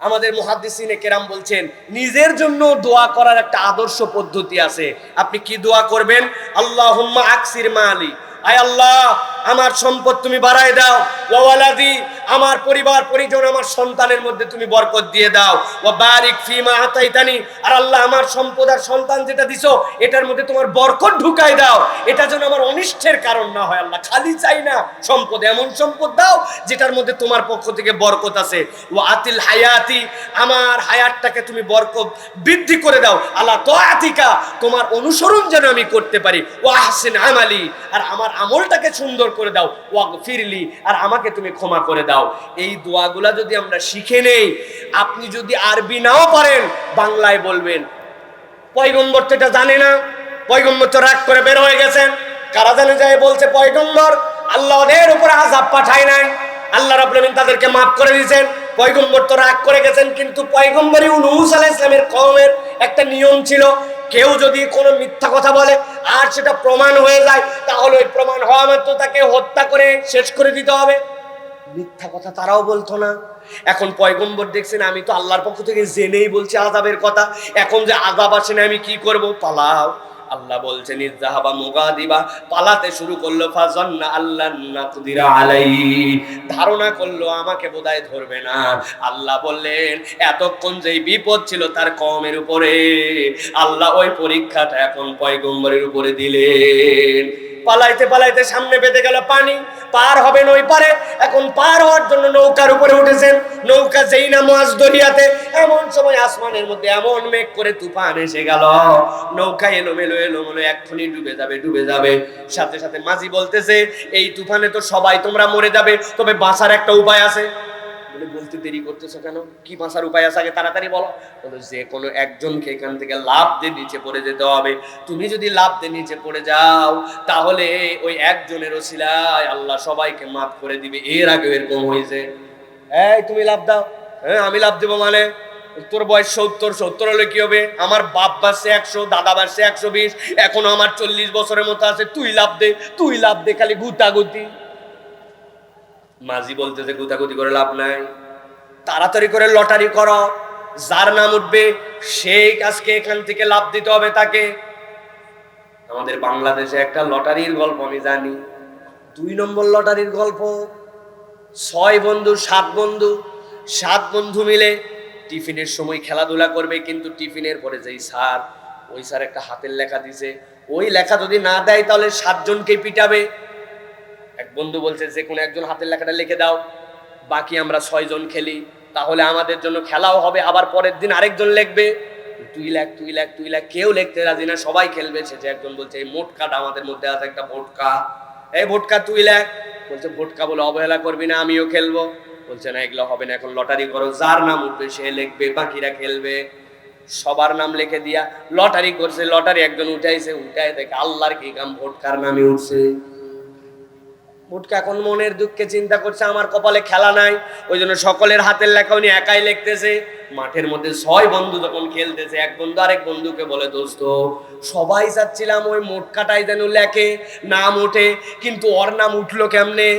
আমাদের মহাদিসিনে কেরাম বলছেন, নিজের জন্য দোয়া করার একটা আদর্শ পদ্ধতি আছে। আপনি কি দোয়া করবেন? আল্লাহ আকসির আলী আয় আল্লাহ আমার সম্পদ তুমি বাড়ায় দাও। ওয়ালাদি আমার পরিবার, পরিজন, আমার সন্তানের মধ্যে তুমি বরকত দিয়ে দাও। ও বারিক ফিমা আতাইতানি, আর আল্লাহ আমার সম্পদ আর সন্তান যেটা দিছো, এটার মধ্যে তোমার বরকত ঢুকাই দাও। এটা যেন আমার অনিষ্টের কারণ না হয় আল্লাহ, খালি চাই না সম্পদ, এমন সম্পদ দাও যেটার মধ্যে তোমার পক্ষ থেকে বরকত আছে। ও আতিল হায়াতি, আমার হায়াতটাকে তুমি বরকত বৃদ্ধি করে দাও। আল্লাহ তো আতিকা তোমার অনুসরণ যেন আমি করতে পারি। ও আহসিন আমালি, আর আমার আমলটাকে সুন্দর করে দাও ওয়াক ফিরলি আর আমাকে তুমি ক্ষমা করে দাও। এই দোয়াগুলা যদি আমরা শিখে নেই, আপনি যদি আরবি নাও পারেন, বাংলায় বলবেন। পয়গম্বর তো এটা জানে না। পয়গম্বর তো রাগ করে বের হয়ে গেছেন। কারা জানে যায় বলছে পয়গম্বর? আল্লাহ ওদের উপরে আজাব পাঠায় নাই। আল্লাহ আলামিন তাদেরকে মাফ করে দিয়েছেন। পয়গম্বর তো রাগ করে গেছেন, কিন্তু পয়গম্বর ইউনূস আলাইহিস সালামের কওমের একটা নিয়ম ছিল কেউ যদি কোনো মিথ্যা কথা বলে আর সেটা প্রমাণ হয়ে যায়, তাহলে ওই প্রমাণ হওয়া মাত্র তাকে হত্যা করে শেষ করে দিতে হবে। মিথ্যা কথা তারাও বলতো না। এখন পয়গম্বর দেখছেন, আমি তো আল্লাহর পক্ষ থেকে জেনেই বলছি আজাবের কথা। এখন যে আজাব আসে না, আমি কি করব? পালাও। আল্লাহ বলছেন ইজাহাবা মুগাদিবা পালাতে শুরু করল, ফাজান্না আল্লাহ আলাই ধারণা করল, আমাকে বোধহয় ধরবে না। আল্লাহ বললেন, এতক্ষণ যেই বিপদ ছিল তার কমের উপরে, আল্লাহ ওই পরীক্ষাটা এখন পয়গম্বরের উপরে দিলেন। পালাইতে পালাইতে সামনে পেতে গেল পানি। পার হবেন ওই পারে। এখন পার হওয়ার জন্য নৌকার উপরে উঠেছেন। নৌকা যেই না মাছ দরিয়াতে এমন সময় আসমানের মধ্যে এমন মেঘ করে তুফান এসে গেল। নৌকা এলোমেলো এলোমেলো এক্ষুনি ডুবে যাবে ডুবে যাবে। সাথে সাথে মাঝি বলতেছে, এই তুফানে তো সবাই তোমরা মরে যাবে, তবে বাঁচার একটা উপায় আছে। বলে বলতে দেরি করতেছো কেন? কি বাঁচার উপায় আছে আগে তাড়াতাড়ি বলো। বলো যে কোনো একজনকে এখান থেকে লাভ দিয়ে নিচে পড়ে যেতে হবে। তুমি যদি লাভ দিয়ে নিচে পড়ে যাও, তাহলে ওই একজনের ওসিলায় আল্লাহ সবাইকে মাফ করে দিবে। এর আগে এরকম হয়েছে। এই, তুমি লাভ দাও। হ্যাঁ আমি লাভ দেবো মানে? তোর বয়স সত্তর সত্তর হলে কি হবে? আমার বাপ বাসছে একশো, দাদা বাসছে একশো বিশ, এখনও আমার চল্লিশ বছরের মতো আছে। তুই লাভ দে, তুই লাভ দে, খালি গুতাগুতি। মাঝি বলতেছে, গুতাগুতি করে লাভ নাই। তাড়াতাড়ি করে লটারি করো। যার নাম উঠবে সেই আজকে এখান থেকে লাভ দিতে হবে তাকে। আমাদের বাংলাদেশে একটা লটারির গল্প আমি জানি। দুই নম্বর লটারির গল্প, ছয় বন্ধু, সাত বন্ধু সাত বন্ধু মিলে টিফিনের সময় খেলাধুলা করবে, কিন্তু টিফিনের পরে যেই স্যার, ওই স্যার একটা হাতের লেখা দিছে। ওই লেখা যদি না দেয়, তাহলে সাতজনকে পিটাবে। বন্ধু বলছে, যে কোনো একজন হাতের লেখাটা লিখে দাও, বাকি আমরা ছয়জন খেলি। তাহলে আমাদের জন্য খেলাও হবে, আবার পরের দিন আরেকজন লিখবে। তুই লেখ তুই লেখ তুই লেখ, কেউ লিখতে রাজি না, সবাই খেলবে। সে একজন বলছে, এই মোটকাটা আমাদের মধ্যে আছে, একটা ভোটকা। এই ভোটকা তুই লেখ। বলছে, ভোটকা বলে অবহেলা করবি না, আমিও খেলব। বলছে, না, এগুলো হবে না, এখন লটারি করো, যার নাম উঠবে সে লিখবে, বাকিরা খেলবে। সবার নাম লিখে দিয়া লটারি করছে, লটারি একজন উঠাইছে উঠাই দেখে আল্লাহর কি কাম, ভোটকার নামে উঠছে। মুটকা এখন মনের দুঃখে চিন্তা করছে, আমার কপালে খেলা নাই। ওই জন্য সকলের হাতের লেখা উনি একাই লিখতেছে। মাঠের মধ্যে ছয় বন্ধু যখন খেলতেছে, এক বন্ধু আরেক বন্ধুকে বলে, দোস্ত, সবাই চাচ্ছিলাম ওই মোটকাটাই যেন লেখে নাম ওঠে কিন্তু ওর নাম উঠল কেমনে?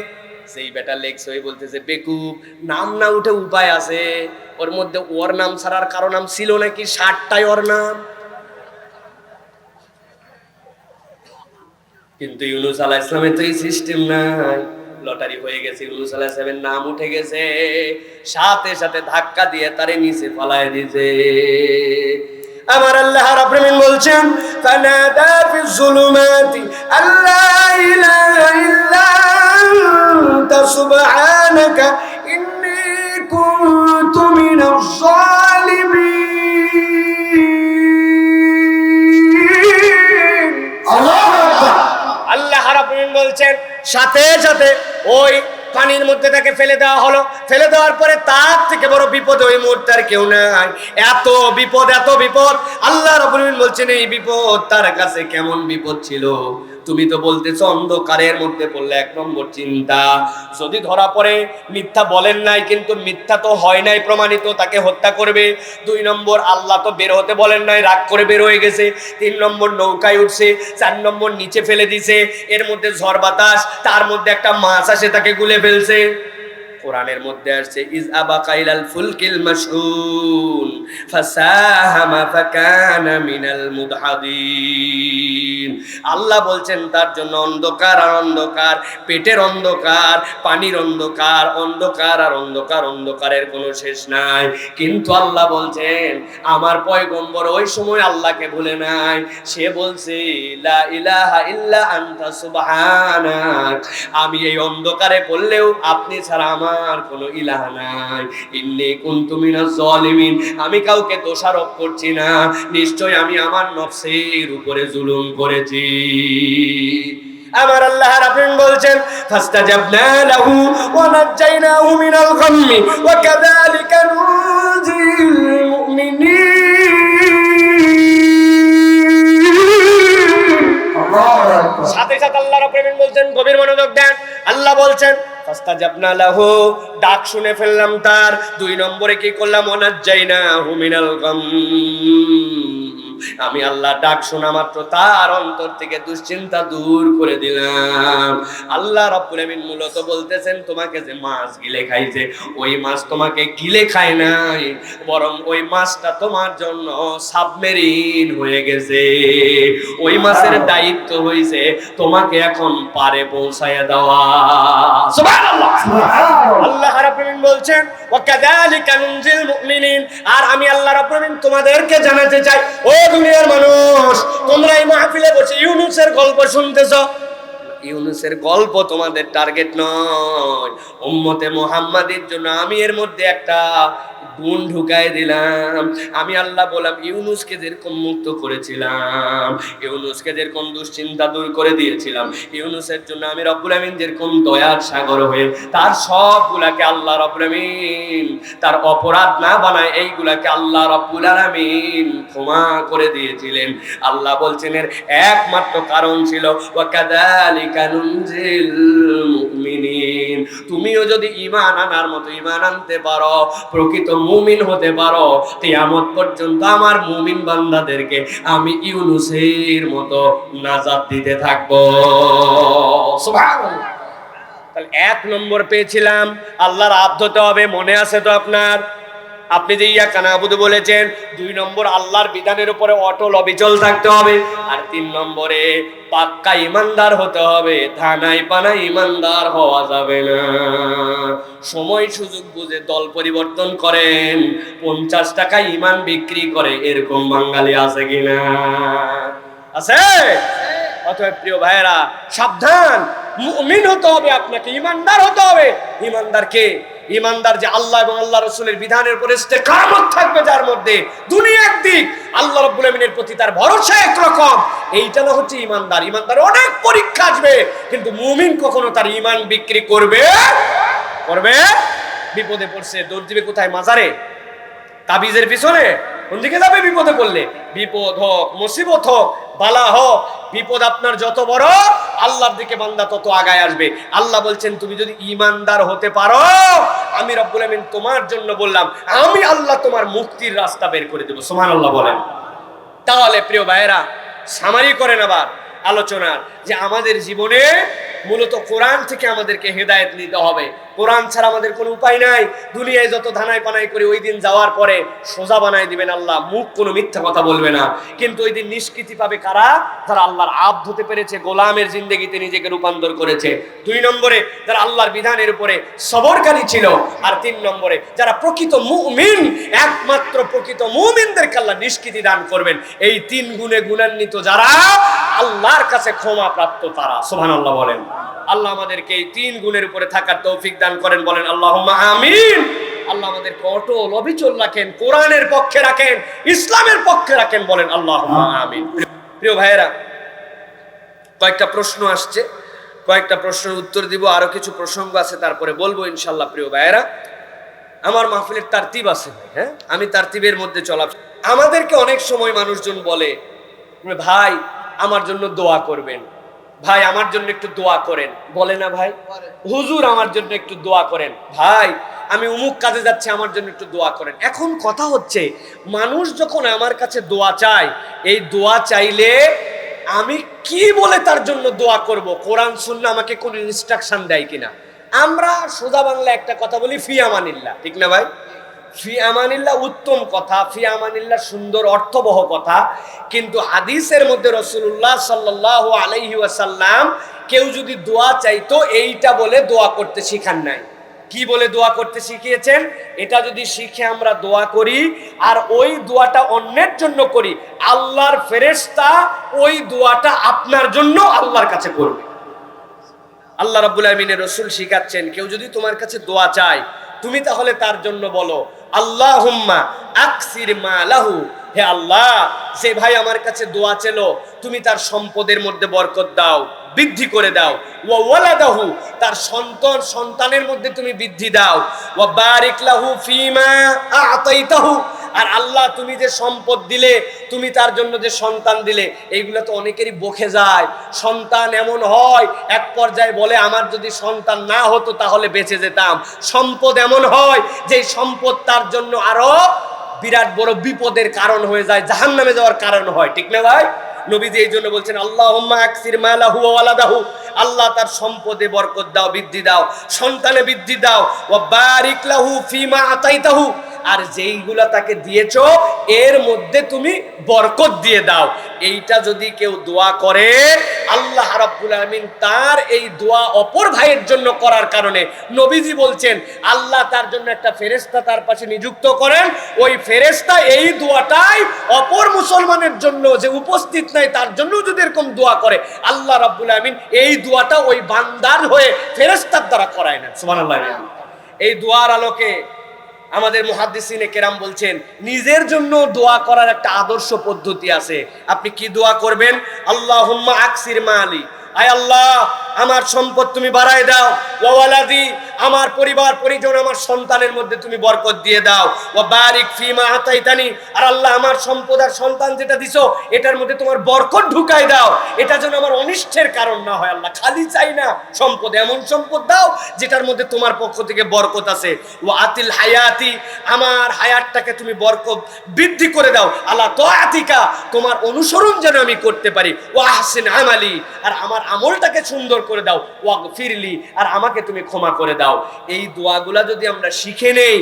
সেই বেটা লেখছে, ওই বলতেছে, বেকুব, নাম না উঠে উপায় আছে। ওর মধ্যে ওর নাম ছাড়ার কারও নাম ছিল নাকি? ষাটটাই ওর নাম। কিন্তু ইউনুস আলাহ ইসলামের তো এই সিস্টেম নাই। লটারি হয়ে গেছে, ইউনুস আলাহ ইসলামের নাম উঠে গেছে। সাথে সাথে ধাক্কা দিয়ে তারে নিচে ফালায় দিয়েছে। আমার আল্লাহ রাব্বুল বলছেন, ফানাদা ফি যুলুমাতি আল্লা ইলাহা ইল্লা আনতা সুবহানাকা ইন্নী কুনতু মিনাজ সাথে সাথে ওই পানির মধ্যে তাকে ফেলে দেওয়া হলো। ফেলে দেওয়ার পরে তার থেকে বড় বিপদ ওই মুহূর্তে আর কেউ নাই। এত বিপদ এত বিপদ। আল্লাহ আলামিন বলছেন, এই বিপদ তার কাছে কেমন বিপদ ছিল? তুমি তো বলতেছো, অন্ধকারের মধ্যে পড়লে এক নম্বর চিন্তা। যদি ধরা পড়ে, মিথ্যা বলেন নাই, কিন্তু মিথ্যা তো হয় নাই, প্রমাণিত তাকে হত্যা করবে। দুই নম্বর, আল্লাহ তো বের হতে বলেন নাই, রাগ করে বের হয়ে গেছে। তিন নম্বর, নৌকায় উঠছে, চার নম্বর, নিচে ফেলে দিছে। এর মধ্যে ঝড় বাতাস, তার মধ্যে একটা মাছ আসে, তাকে গুলে ফেলছে। কোরআনের মধ্যে আসছে, ইজ আবাকাইলাল ফুলকিল মাশহুন ফাসাহামা ফাকানা মিনাল মুদহাদিন আল্লাহ বলছেন, তার জন্য অন্ধকার আর অন্ধকার, পেটের অন্ধকার, পানির অন্ধকার অন্ধকার আর অন্ধকার, অন্ধকারের কোনো শেষ নাই। কিন্তু আল্লাহ বলছেন, আমার পয়গম্বর ওই সময় আল্লাহকে ভুলে নাই। সে বলছে, লা ইলাহা ইল্লা আনতা সুবহানাক। আমি এই অন্ধকারে পড়লেও আপনি ছাড়া আমার কোনো ইলাহ নাই। ইন্নী কুনতু মিনাজ জালিমিন। আমি কাউকে দোষারোপ করছি না। নিশ্চয় আমি আমার নফসের উপরে জুলুম করেছি। আমার আল্লাহ বলছেন ফাস্তাজাবনা লাহু ওয়া নাজ্জাইনাহু মিনাল গাম্মি ওয়া কাযালিকা নুনজিল মুমিনিন। সাথে সাথে আল্লাহ রাব্বুল বলছেন গভীর মনোযোগ দেন। আল্লাহ বলছেন ফাস্তাজাবনা লাহু, ডাক শুনে ফেললাম তার। দুই নম্বরে কি করলাম? ওনাজ্জাইনাহু মিনাল গাম। আমি আল্লাহ ডাক শোনা মাত্র তার অন্তর থেকে দুশ্চিন্তা দূর করে দিলাম। আল্লাহ রাব্বুল আমিন মূলত বলতেছেন, তোমাকে যে মাছ গিলে খাইছে, ওই মাছ তোমাকে গিলে খায় নাই, বরং ওই মাছটা তোমার জন্য সাবমেরিন হয়ে গেছে। ওই মাছের দায়িত্ব হইছে, তোমাকে এখন পারে পৌঁছায় দেওয়া। আল্লাহ রাব্বুল বলছেন নুনজিল মুমিনিন। আর আমি আল্লাহ রাব্বুল তোমাদেরকে জানাতে চাই, ও দুনিয়ার মানুষ, তোমরা এই মাহফিলে বসে ইউনুসের গল্প শুনতেছো? ইউনুসের গল্প তোমাদের টার্গেট নয়। উম্মতে মোহাম্মাদের জন্য আমি এর মধ্যে একটা গুণ ঢুকায় দিলাম। আমি আল্লাহ বললাম, ইউনুসকে যেরকম মুক্ত করেছিলাম, ইউনুসকে যেরকম দুশ্চিন্তা দূর করে দিয়েছিলাম, ইউনুসের জন্য আমি রব্বুল আমিন যেরকম দয়ার সাগর হয়ে তার সবগুলাকে আল্লাহ রব্বুল আমিন, তার অপরাধ না বানায় এইগুলাকে আল্লাহ রব্বুল আলামিন ক্ষমা করে দিয়েছিলেন। আল্লাহ বলছেন, এর একমাত্র কারণ ছিল, ওয়াকাদালিকা নুনজিল মুমিনিন। তুমিও যদি ঈমান আনার মতো ঈমান আনতে পারো, প্রকৃত মুমিন হতে পারো, কিয়ামত পর্যন্ত আমার মুমিন বান্দাদেরকে আমি ইউনুসের মতো নাজাত দিতে থাকব। সুবহানাল্লাহ। তাহলে এক নম্বর পেয়েছিলাম, আল্লাহর আব্দ হতে হবে, মনে আছে তো আপনার? আপনি যে ইয়া কানাবুদু বলেছেন, দুই নম্বর আল্লাহর বিধানের উপরে অটল অবিচল থাকতে হবে, আর তিন নম্বরে পাক্কা ইমানদার হতে হবে, থানায় পানায় ইমানদার হওয়া যাবে না। সময় সুযোগ বুঝে দল পরিবর্তন করেন, পঞ্চাশ টাকা ইমান বিক্রি করে এরকম বাঙালি আছে কিনা? আছে? অতএব প্রিয় ভাইয়েরা, সাবধান, মুমিন হতে হবে, আপনাকে ইমানদার হতে হবে। ইমানদার কে ইমানদার যে আল্লাহ এবং আল্লাহ রসুলের বিধানের উপরে ইস্তেকামত থাকবে যার মধ্যে। দুনিয়া একদিক, আল্লাহ রব্বুল আমিনের প্রতি তার ভরসা একরকম। এইটা না হচ্ছে ইমানদার ইমানদার অনেক পরীক্ষা আসবে, কিন্তু মুমিন কখনো তার ইমান বিক্রি করবে? করবে? বিপদে পড়ছে। দৌড় দিবে কোথায়? মাজারে? তাবিজের পিছনে? কোন দিকে যাবে বিপদে পড়লে? বিপদ হোক, মুসিবত হোক, বালা হোক, বিপদ আপনার যত বড় আল্লাহর দিকে বান্দা তত আগায় আসবে। আল্লাহ বলছেন, তুমি যদি ইমানদার হতে পারো, আমি রব্বুল আমিন তোমার জন্য বললাম, আমি আল্লাহ তোমার মুক্তির রাস্তা বের করে দেবো। সোমান আল্লাহ বলেন। তাহলে প্রিয় ভাইয়েরা, সামারি করেন আবার আলোচনার যে আমাদের জীবনে মূলত কোরআন থেকে আমাদেরকে হেদায়েত নিতে হবে। কোরআন ছাড়া আমাদের কোনো উপায় নাই। দুনিয়ায় যত ধানাই পানাই করে, ওই দিন যাওয়ার পরে সোজা বানাই দিবেন আল্লাহ। মুখ কোনো মিথ্যা কথা বলবে না। কিন্তু ওই দিন নিষ্কৃতি পাবে কারা? যারা আল্লাহর আব্দ হতে পেরেছে, গোলামের জিন্দগিতে নিজেকে রূপান্তর করেছে। দুই নম্বরে, যারা আল্লাহর বিধানের উপরে সবরকারী ছিল। আর তিন নম্বরে, যারা প্রকৃত মুমিন, একমাত্র প্রকৃত মুমিনদেরকে আল্লাহ নিষ্কৃতি দান করবেন। এই তিন গুণে গুণান্বিত যারা, আল্লাহর কাছে ক্ষমা প্রাপ্ত তারা। সুবহানাল্লাহ বলেন। আল্লাহ আমাদেরকে এই তিন গুণের উপরে থাকার তৌফিক দান করেন, বলেন আল্লাহ আমিন। আল্লাহ আমাদেরকে অটল, অবিচল রাখেন, কোরআনের পক্ষে রাখেন, ইসলামের পক্ষে রাখেন, বলেন আল্লাহ আমিন। প্রিয় ভাইয়েরা, কয়েকটা প্রশ্ন আসছে, কয়েকটা প্রশ্নের উত্তর দিব, আরও কিছু প্রসঙ্গ আছে, তারপরে বলব ইনশাল্লাহ প্রিয় ভাইয়েরা। আমার মাহফিলের তারতিব আছে হ্যাঁ? আমি তারতিবের মধ্যে চলা, আমাদেরকে অনেক সময় মানুষজন বলে, ভাই, আমার জন্য দোয়া করবেন। ভাই, আমার জন্য একটু দোয়া করেন। বলে না ভাই? হুজুর, আমার জন্য একটু দোয়া করেন। ভাই, আমি উমুক কাজে যাচ্ছি, আমার জন্য একটু দোয়া করেন। এখন কথা হচ্ছে, মানুষ যখন আমার কাছে দোয়া চায়, এই দোয়া চাইলে আমি কি বলে তার জন্য দোয়া করব? কোরআন শুনলে আমাকে কোন ইনস্ট্রাকশন দেয় কিনা? আমরা সোজা বাংলা একটা কথা বলি ফি আমানিল্লাহ ঠিক না ভাই? ফি আমানিল্লাহ উত্তম কথা, ফি আমানিল্লাহ সুন্দর, অর্থবহ কথা। কিন্তু হাদিসের মধ্যে রসুল্লাহ সাল্লাহ আলাইহি ওয়াসাল্লাম কেউ যদি দোয়া চাইতো, এইটা বলে দোয়া করতে শিখান নাই। কি বলে দোয়া করতে শিখিয়েছেন? এটা যদি শিখে আমরা দোয়া করি, আর ওই দোয়াটা অন্যের জন্য করি, আল্লাহর ফেরেশতা ওই দোয়াটা আপনার জন্য আল্লাহর কাছে করবে। আল্লাহ রাব্বুল আমিনের রসুল শিখাচ্ছেন, কেউ যদি তোমার কাছে দোয়া চায়, তুমি তাহলে তার জন্য বলো। আল্লাহ হুম্মা আকসির মা লাহু হে আল্লাহ, যে ভাই আমার কাছে দোয়া চেলো, তুমি তার সম্পদের মধ্যে বরকত দাও, বৃদ্ধি করে দাও। ওয়া ওয়ালাদাহু, তার সন্তান, সন্তানের মধ্যে তুমি বৃদ্ধি দাও। ওয়া বারিক লাহু ফিমা আতাইতাহু আর আল্লাহ তুমি যে সম্পদ দিলে, তুমি তার জন্য যে সন্তান দিলে, এইগুলো তো অনেকেরই বকে যায়। সন্তান এমন হয়, এক পর্যায়ে বলে, আমার যদি সন্তান না হতো তাহলে বেঁচে যেতাম। সম্পদ এমন হয় যে সম্পদ তার জন্য আরও বিরাট বড় বিপদের কারণ হয়ে যায় জাহান নামে যাওয়ার কারণ হয়। ঠিক না ভাই? নবীজি এই জন্য বলছেন আল্লাহ আল্লাহ তার সম্পদে বরকত দাও, বৃদ্ধি দাও, সন্তানে বৃদ্ধি দাও। ও বারিক লাহু ফিমা আতাইতাহু। আর যেইগুলা তাকে দিয়েছ, এর মধ্যে তুমি বরকত দিয়ে দাও। এইটা যদি কেউ দোয়া করে, আল্লাহ রাব্বুল আলামিন তার এই দোয়া অপর ভাইয়ের জন্য করার কারণে নবীজি বলছেন, আল্লাহ তার জন্য একটা ফেরেশতা তার পাশে নিযুক্ত করেন। ওই ফেরেশতা এই দোয়াটাই অপর মুসলমানের জন্য যে উপস্থিত নাই, তার জন্য যদি এরকম দোয়া করে, আল্লাহ রাব্বুল আলামিন এই দোয়াটা ওই বান্দার হয়ে ফেরেস্তার দ্বারা করায় না সুবহানাল্লাহ। এই দোয়ার আলোকে আমাদের মুহাদ্দিসিনে কেরাম বলছেন, নিজের জন্য দোয়া করার একটা আদর্শ পদ্ধতি আছে। আপনি কি দোয়া করবেন? আল্লাহুম্মা আকসির মালি। আয় আল্লাহ আমার সম্পদ তুমি বাড়ায় দাও। ওয়ালাদি আমার পরিবার, পরিজন, আমার সন্তানের মধ্যে তুমি বরকত দিয়ে দাও। ও বারিক ফিমা আতাইতানি, আর আল্লাহ আমার সম্পদ আর সন্তান যেটা দিছো, এটার মধ্যে তোমার বরকত ঢুকাই দাও। এটা যেন আমার অনিষ্টের কারণ না হয় আল্লাহ, খালি চাই না সম্পদ, এমন সম্পদ দাও যেটার মধ্যে তোমার পক্ষ থেকে বরকত আছে। ও আতিল হায়াতি, আমার হায়াতটাকে তুমি বরকত বৃদ্ধি করে দাও। আল্লাহ তো আতিকা তোমার অনুসরণ যেন আমি করতে পারি। ও আহসিন আমালি, আর আমার আমলটাকে সুন্দর করে দাও ওয়াক ফিরলি আর আমাকে তুমি ক্ষমা করে দাও। এই দোয়াগুলা যদি আমরা শিখে নেই,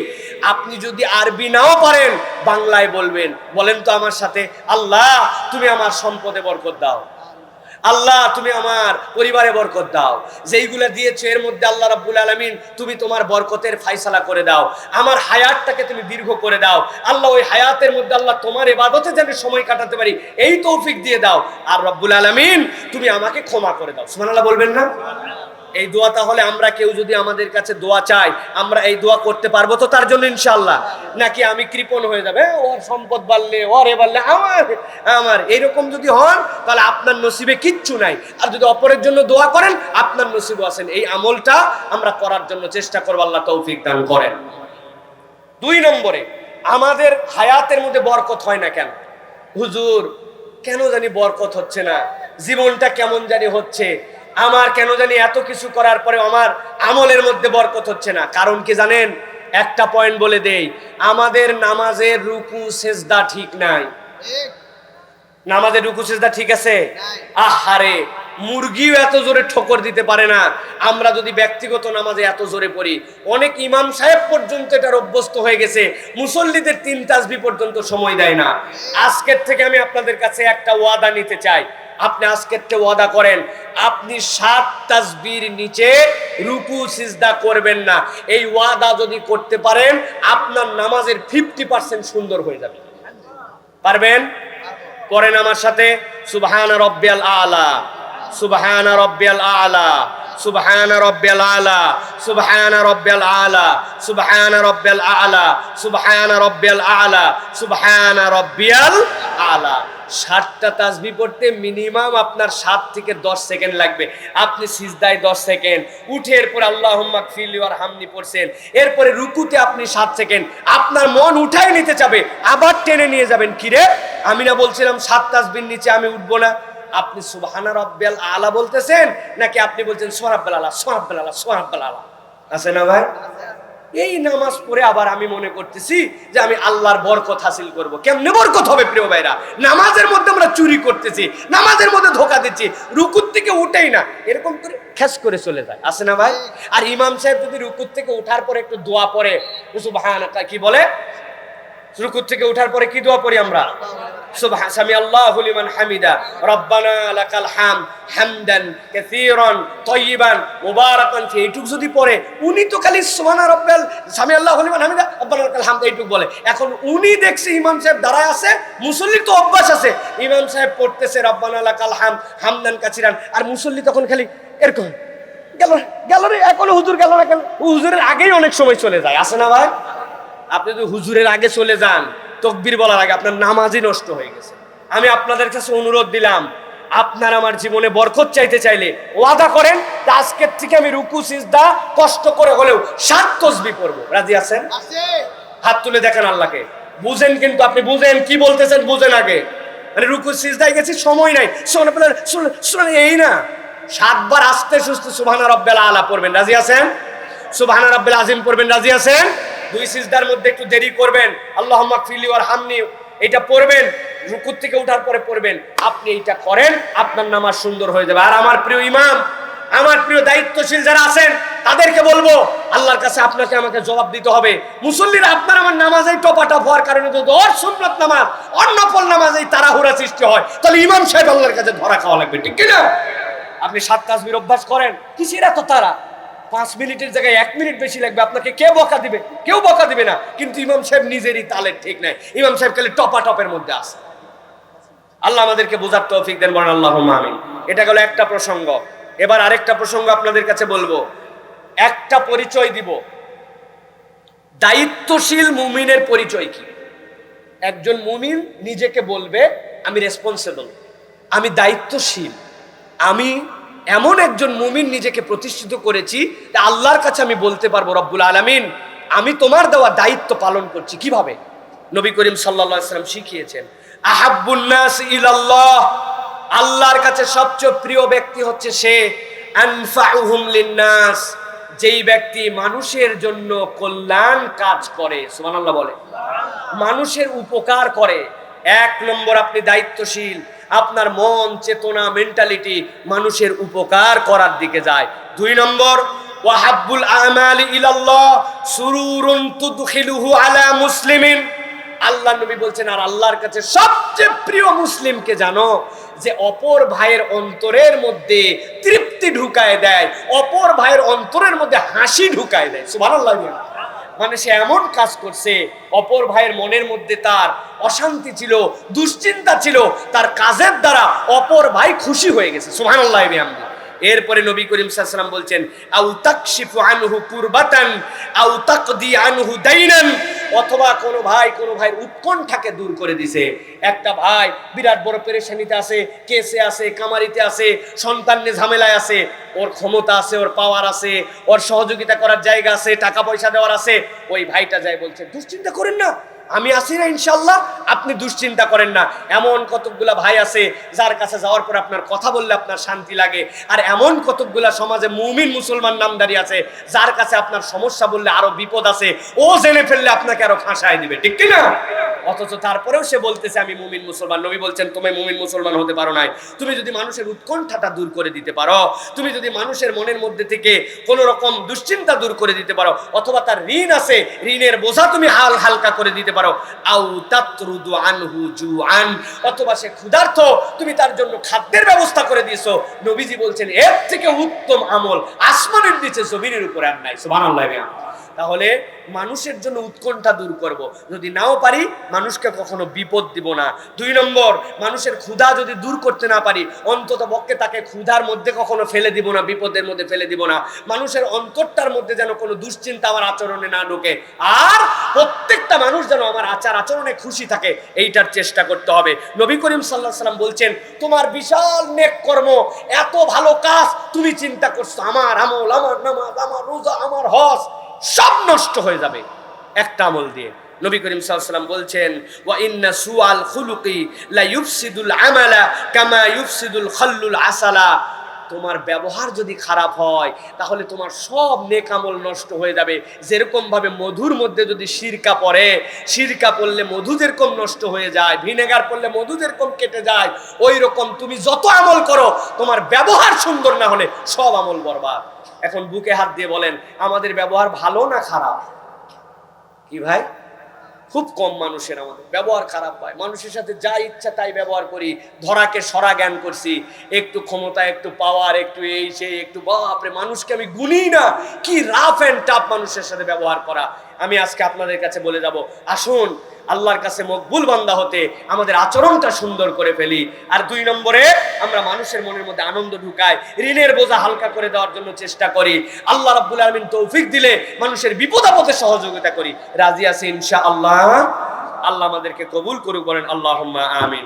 আপনি যদি আরবি নাও পারেন, বাংলায় বলবেন, বলেন তো আমার সাথে, আল্লাহ, তুমি আমার সম্পদে বরকত দাও। আল্লাহ, তুমি আমার পরিবারে বরকত দাও। যেইগুলা দিয়েছ, এর মধ্যে আল্লাহ রাব্বুল আলামিন তুমি তোমার বরকতের ফাইসালা করে দাও। আমার হায়াতটাকে তুমি দীর্ঘ করে দাও। আল্লাহ, ওই হায়াতের মধ্যে আল্লাহ তোমার ইবাদতে যেন সময় কাটাতে পারি, এই তৌফিক দিয়ে দাও। আর রব্বুল আলামিন, তুমি আমাকে ক্ষমা করে দাও। সুবহানাল্লাহ বলবেন না? এই দোয়া তাহলে আমরা কেউ যদি আমাদের কাছে দোয়া চাই আমরা এই দোয়া করতে পারব তো তার জন্য ইনশাল্লাহ নাকি আমি কৃপণ হয়ে যাবে? ওর সম্পদ বাড়লে, ওরে বাড়লে, আমার আমার। এইরকম যদি হন, তাহলে আপনার নসিবে কিচ্ছু নাই। আর যদি অপরের জন্য দোয়া করেন, আপনার নসিবও আছেন এই আমলটা আমরা করার জন্য চেষ্টা করব, আল্লাহ তৌফিক দান করেন। দুই নম্বরে, আমাদের হায়াতের মধ্যে বরকত হয় না কেন? হুজুর, কেন জানি বরকত হচ্ছে না? জীবনটা কেমন জানি হচ্ছে। আমার কেন জানি এত কিছু করার পরে আমার আমলের মধ্যে বরকত হচ্ছে না। কারণ কি জানেন? একটা পয়েন্ট বলে দেই আমাদের নামাজের রুকু সেজদা ঠিক নাই। নামাজের রুকু সেজদা ঠিক আছে? আহারে! মুরগিও এত জোরে ঠোকর দিতে পারে না। আমরা যদি ব্যক্তিগত নামাজে এত জোরে পড়ি, অনেক ইমাম সাহেব পর্যন্ত এটার অভ্যস্ত হয়ে গেছে। মুসল্লিদের তিন তাসবি পর্যন্ত সময় দেয় না। আজকের থেকে আমি আপনাদের কাছে একটা ওয়াদা নিতে চাই। আপনি আজকের থেকে ওয়াদা করেন, আপনি সাত তাসবির নিচে রুকু, সিজদা করবেন না। এই ওয়াদা যদি করতে পারেন, আপনার নামাজের ফিফটি পার্সেন্ট সুন্দর হয়ে যাবে। পারবেন? পড়েন আমার সাথে। সুবহান রব্বিয়াল আলা। সুবহান রব্বিয়াল আলা, সুবহান রব্বিয়াল আলা, সুবহান রব্বিয়াল আলা, সুবহান রব্বিয়াল আলা, সুবহান রব্বিয়াল আলা, সুবহান রব্বিয়াল আলা। ষাটটা তাসবি পড়তে মিনিমাম আপনার সাত থেকে দশ সেকেন্ড লাগবে। আপনি সিজদায় দশ সেকেন্ড, উঠে এরপর আল্লাহ ফিলি আর হামনি পড়ছেন, এরপরে রুকুতে আপনি সাত সেকেন্ড, আপনার মন উঠাই নিতে যাবে আবার টেনে নিয়ে যাবেন। কিরে? আমি না বলছিলাম সাত তাসবির নিচে আমি উঠবো না। আপনি সুবহানা রব্বিয়াল আলা বলতেছেন, নাকি আপনি বলছেন সোহাব্বাল আলা সোহাব্বাল আলা সোহাব্বাল আলা? আছে না ভাই? এই নামাজ পড়ে আবার আমি মনে করতেছি যে আমি আল্লাহর বরকত হাসিল করব। কেমনে বরকত হবে প্রিয় ভাইরা? নামাজের মধ্যে আমরা চুরি করতেছি, নামাজের মধ্যে ধোকা দিচ্ছি, রুকুর থেকে উঠেই না, এরকম করে খ্যাস করে চলে যায়। আসে না ভাই? আর ইমাম সাহেব যদি রুকুর থেকে উঠার পরে একটু দোয়া সুবহান কি বলে? রুকুর থেকে উঠার পরে কি দোয়া পড়ি আমরা? আল্লাহু লিমান হামিদা। রব্বানা লাকাল হাম, হামদান কাসীরান, তাইয়িবান, মুবারাকান। ফি এইটুক যদি পড়ে, উনি তো খালি সামি আল্লাহু লিমান হামিদা, রব্বানা লাকাল এইটুক বলে। এখন উনি দেখছে ইমাম সাহেব দাঁড়ায় আছে, মুসল্লির তো অভ্যাস আছে। ইমাম সাহেব পড়তেছে, রব্বানা লাকাল হাম, হামদান কাসীরান। আর মুসল্লি তখন খালি এরকম, গেল গেল রে, এখনও হুজুর গেল না কেন? হুজুরের আগেই অনেক সময় চলে যায় আসে না ভাই? আপনি যদি হুজুরের আগে চলে যান তকবির বলার আগে আপনার নামাজই নষ্ট হয়ে গেছে। আমি আপনাদের কাছে অনুরোধ দিলাম আপনার আমার জীবনে বরকত চাইতে চাইলে ওয়াদা করেন আজকের থেকে আমি রুকু সিজদা কষ্ট করে হলেও সাত তসবি পড়ব। রাজি আছেন? হাত তুলে দেখেন আল্লাহকে। বুঝেন কিন্তু আপনি বুঝেন কি বলতেছেন বুঝেন আগে। মানে রুকু সিজদায় গেছি সময় নাই। শোনে শুনে এই না সাতবার আস্তে সুস্তে সুবহানা রব্বেল আলা পড়বেন। রাজি আছেন? সুবহানা রব্বেল আজিম পড়বেন, রাজি আছেন? দুই সিজদার মধ্যে একটু দেরি করবেন। ফিলি হামনি এটা পড়বেন থেকে উঠার পরে পড়বেন। আপনি করেন, আপনার নামাজ সুন্দর হয়ে যাবে। আর আমার প্রিয় ইমাম, আমার প্রিয় দায়িত্বশীল যারা আছেন, তাদেরকে বলব, আল্লাহর কাছে আপনাকে আমাকে জবাব দিতে হবে। মুসল্লিরা, আপনার আমার নামাজেই টপাটপ হওয়ার কারণে যদি সুন্নত নামাজ নামাজেই সৃষ্টি হয়। তাহলে ইমাম সাহেব আল্লাহর কাছে ধরা খাওয়া লাগবে, ঠিক কিনা? আপনি সাত তাসবির অভ্যাস করেন, কিসের এত তারা পাঁচ মিনিটের জায়গায় এক মিনিট বেশি লাগবে, আপনাকে কে বকা দিবে? কেউ বকা দিবে না, কিন্তু ইমাম সাহেব নিজেরই তালের ঠিক নাই। ইমাম সাহেব খালি টপা টপের মধ্যে আছে। আল্লাহ আমাদেরকে বোঝার তৌফিক দেন, বলেন আল্লাহ আমিন। এটা গেল একটা প্রসঙ্গ। এবার আরেকটা প্রসঙ্গ আপনাদের কাছে বলব। একটা পরিচয় দিব। দায়িত্বশীল মুমিনের পরিচয় কি? একজন মুমিন নিজেকে বলবে, আমি রেসপন্সিবল আমি দায়িত্বশীল। আমি এমন একজন মুমিন নিজেকে প্রতিষ্ঠিত করেছি যে আল্লাহর কাছে আমি বলতে পারব, রব্বুল আলমিন, আমি তোমার দেওয়া দায়িত্ব পালন করছি। কীভাবে? নবী করিম সাল্লাম শিখিয়েছেন আহাবুন্নাস ইলাল্লাহ, আল্লাহর কাছে সবচেয়ে প্রিয় ব্যক্তি হচ্ছে সে লিন্নাস, যেই ব্যক্তি মানুষের জন্য কল্যাণ কাজ করে। সুবহানাল্লাহ বলে। মানুষের উপকার করে। এক নম্বর আপনি দায়িত্বশীল আপনার মন, চেতনা মেন্টালিটি মানুষের উপকার করার দিকে যায়। দুই নম্বর, ওয়াহাব্বুল আমালি ইলাল্লাহ সুরুরুন তুদখিলুহু আলা মুসলিমিন। আল্লাহ নবী বলছেন, আর আল্লাহর কাছে সবচেয়ে প্রিয় মুসলিমকে জানো যে অপর ভাইয়ের অন্তরের মধ্যে তৃপ্তি ঢুকায় দেয়, অপর ভাইয়ের অন্তরের মধ্যে হাসি ঢুকায় দেয়। সুবহানাল্লাহ মানে সে এমন কাজ করছে, অপর ভাইয়ের মনের মধ্যে তার অশান্তি ছিল, দুশ্চিন্তা ছিল, তার কাজের দ্বারা অপর ভাই খুশি হয়ে গেছে। সুবহানাল্লাহ বিহামদি এরপরে নবী করিম সাল্লাম বলছেন, আউ তাকশিফু আনহু কুরবাতান, আউ তাকদি আনহু দাইনান অথবা কোনো ভাই কোনো ভাইয়ের উৎকণ্ঠাকে দূর করে দিছে। একটা ভাই বিরাট বড় পেরেশানিতে আছে, কেসে আছে, কামারিতে আছে, সন্তান নিয়ে ঝামেলায় আছে, ওর ক্ষমতা আছে, ওর পাওয়ার আছে, ওর সহযোগিতা করার জায়গা আছে, টাকা পয়সা দেওয়ার আছে। ওই ভাইটা যায় বলছে, দুশ্চিন্তা করেন না আমি আছি না ইনশাল্লাহ আপনি দুশ্চিন্তা করেন না। এমন কতকগুলা ভাই আছে, যার কাছে যাওয়ার পর আপনার কথা বললে আপনার শান্তি লাগে। আর এমন কতকগুলা সমাজে মুমিন মুসলমান নামদারি আছে, যার কাছে আপনার সমস্যা বললে আরও বিপদ আছে, ও জেনে ফেললে আপনাকে আরও ফাঁসায় দিবে। ঠিক না অথচ তারপরেও সে বলতেছে, আমি মুমিন মুসলমান। নবী বলছেন, তুমি মুমিন মুসলমান হতে পারো নাই। তুমি যদি মানুষের উৎকণ্ঠাটা দূর করে দিতে পারো, তুমি যদি মানুষের মনের মধ্যে থেকে কোনো রকম দুশ্চিন্তা দূর করে দিতে পারো, অথবা তার ঋণ আছে, ঋণের বোঝা তুমি হাল হালকা করে দিতে পারো। অথবা সে ক্ষুধার্থ তুমি তার জন্য খাদ্যের ব্যবস্থা করে দিয়েছ। নবীজি বলছেন, এর থেকে উত্তম আমল আসমানের নিচে জমিনের উপরে আর নাই। সুবহানাল্লাহ তাহলে মানুষের জন্য উৎকণ্ঠা দূর করব। যদি নাও পারি, মানুষকে কখনো বিপদ দিব না। দুই নম্বর, মানুষের ক্ষুধা যদি দূর করতে না পারি, অন্তত পক্ষে তাকে ক্ষুধার মধ্যে কখনো ফেলে দিব না, বিপদের মধ্যে ফেলে দিব না। মানুষের অন্তরটার মধ্যে যেন কোনো দুশ্চিন্তা আমার আচরণে না ঢোকে। আর প্রত্যেকটা মানুষ যেন আমার আচার আচরণে খুশি থাকে, এইটার চেষ্টা করতে হবে। নবী করিম সাল্লাহ সাল্লাম বলছেন, তোমার বিশাল নেক কর্ম, এত ভালো কাজ তুমি চিন্তা করছ। আমার আমল, আমার নামাজ, আমার রোজা, আমার হজ সব নষ্ট হয়ে যাবে। একটা আমল দিয়ে নবী করিম সাল্লাম বলছেন, ওয়া ইন্না সুআল খুলুকি লা ইউফসিদুল আমালা কামা ইউফসিদুল খাল্লুল আসালা। তোমার ব্যবহার যদি খারাপ হয়, তাহলে তোমার সব নেকামল নষ্ট হয়ে যাবে। যেরকম ভাবে মধুর মধ্যে যদি সিরকা পড়ে, সিরকা পড়লে মধু যেরকম নষ্ট হয়ে যায়, ভিনেগার পড়লে মধু যেরকম কেটে যায় ওই রকম তুমি যত আমল করো, তোমার ব্যবহার সুন্দর না হলে সব আমল বরবাদ। এখন বুকে হাত দিয়ে বলেন, আমাদের ব্যবহার ভালো না খারাপ? কি ভাই? খুব কম মানুষের আমাদের ব্যবহার খারাপ হয় মানুষের সাথে যা ইচ্ছা তাই ব্যবহার করি। ধরাকে সরা জ্ঞান করছি। একটু ক্ষমতা, একটু পাওয়ার একটু এই সেই, একটু বাপরে, মানুষকে আমি গুনি না। কি রাফ অ্যান্ড টাফ মানুষের সাথে ব্যবহার করা। আমি আজকে আপনাদের কাছে বলে যাব, আসুন আল্লাহর কাছে মকবুল বান্দা হতে আমাদের আচরণটা সুন্দর করে ফেলি। আর দুই নম্বরে, আমরা মানুষের মনের মধ্যে আনন্দ ঢুকাই, ঋণের বোঝা হালকা করে দেওয়ার জন্য চেষ্টা করি। আল্লাহ রাব্বুল আলমিন তৌফিক দিলে মানুষের বিপদ আপদে সহযোগিতা করি। রাজি আছে ইনশা আল্লাহ আল্লাহ আমাদেরকে কবুল করুক, বলেন আল্লাহ আমিন।